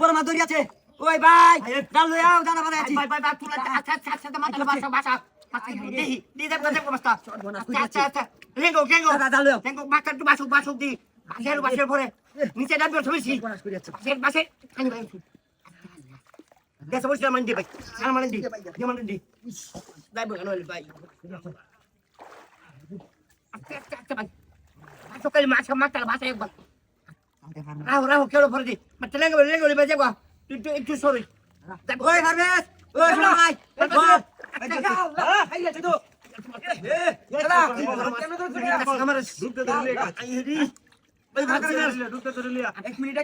বড় মা দড়ি আছে। ওই ভাই ডাল লই আও দানা বাজার আছি। ভাই ভাই ভাই তুলা আচ্ছা আচ্ছা আচ্ছা মাথা বাসা বাসা। দেহি দি দেব দেব বাসা আচ্ছা রেঙ্গো রেঙ্গো। ডাল লই রেঙ্গো মাথা তো বাসুক বাসুক দি। বাসের বাসের পরে। নিচে বাসের বাসের খানি ভাই দেশ বসে মান দি ভাই। আর মান দি দি মান দি দাই বল নল ভাই। আচ্ছা আচ্ছা আচ্ছা ভাই। বাসুক কালি মাছ বাসা একবার। রাহো রাহো কেলো পরে দি মাথা লেঙ্গো লেঙ্গো লিবা যাবা একটু একটু সরি ওই পারভেজ ওই ভাই এক মিনিট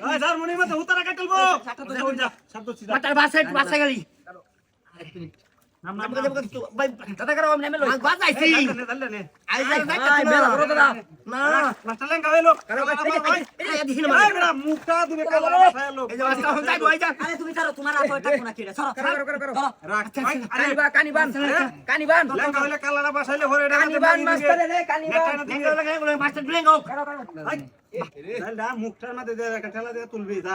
মুখটার দিয়ে তুলবি যা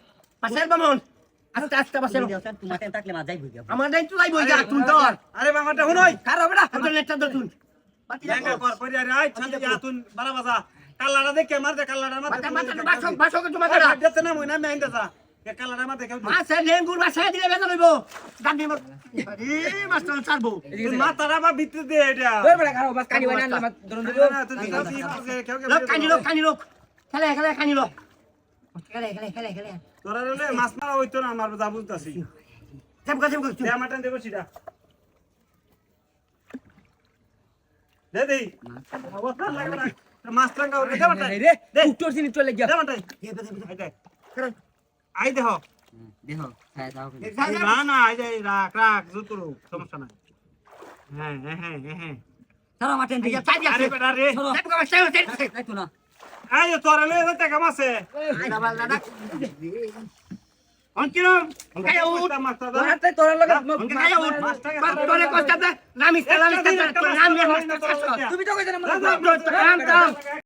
আই হাই রে বাসের বামন। আস্তে আস্তে বাসের তোমার থাকলে মা যাই বুঝা আমার নাই তো যাই বই যা তুই তোর আরে বাবাটা হুনই কারও বেটা তোর নেটটা তো তুই লেঙ্গা কর পরি আরে আই ছান যা। তুই বালা বাজা কালারা দেখে মার দে কালারা মধ্যে মাথা মাথা বাসো বাসো কে তোমার আরে না মই না মেইন এ কালারা মধ্যে কেউ মাছের লেঙ্গুর বাসায় দিলে বেদা লইব গান্ডি মার। আরে মাস্টার ছাড়বো। মাথারা বা ভিতরে দে এটা। ওই বেটা কারও বাস কানিবান আনলে মা ধরুন দিও লোক কানি লোক কানি লোক। খেলে খেলে কানি লোক। খেলে খেলে খেলে খেলে। তোরা রে মাছ মারা হইতো না আমার যা বুঝতাছি দে আমারটা দেব সিটা দে দেই অবস্থা লাগে না মাছ টাঙ্গা ওরে দে মাটাই হাই রে উত্তর সিনি চলে গিয়া দে মাটাই আই দে আই দেহ দেখো খাই দাও না না আই দে রাখ রাখ জুতুরু সমস্যা নাই হ্যাঁ হ্যাঁ হ্যাঁ হ্যাঁ সরো মাটেন দিকে চাই আরে বেটা রে যাব গাছ চাই চাই তাই তো না আই তোরা লয়ে যেতে কাম আছে দাদা দাদা অনকিরম কায়া উঠ। মাছটা তোর হাতে তোর লগে অনকে কায়া উঠ তোরে কষ্ট দে। নামিস নামিস তুমি তো কইছ না নাম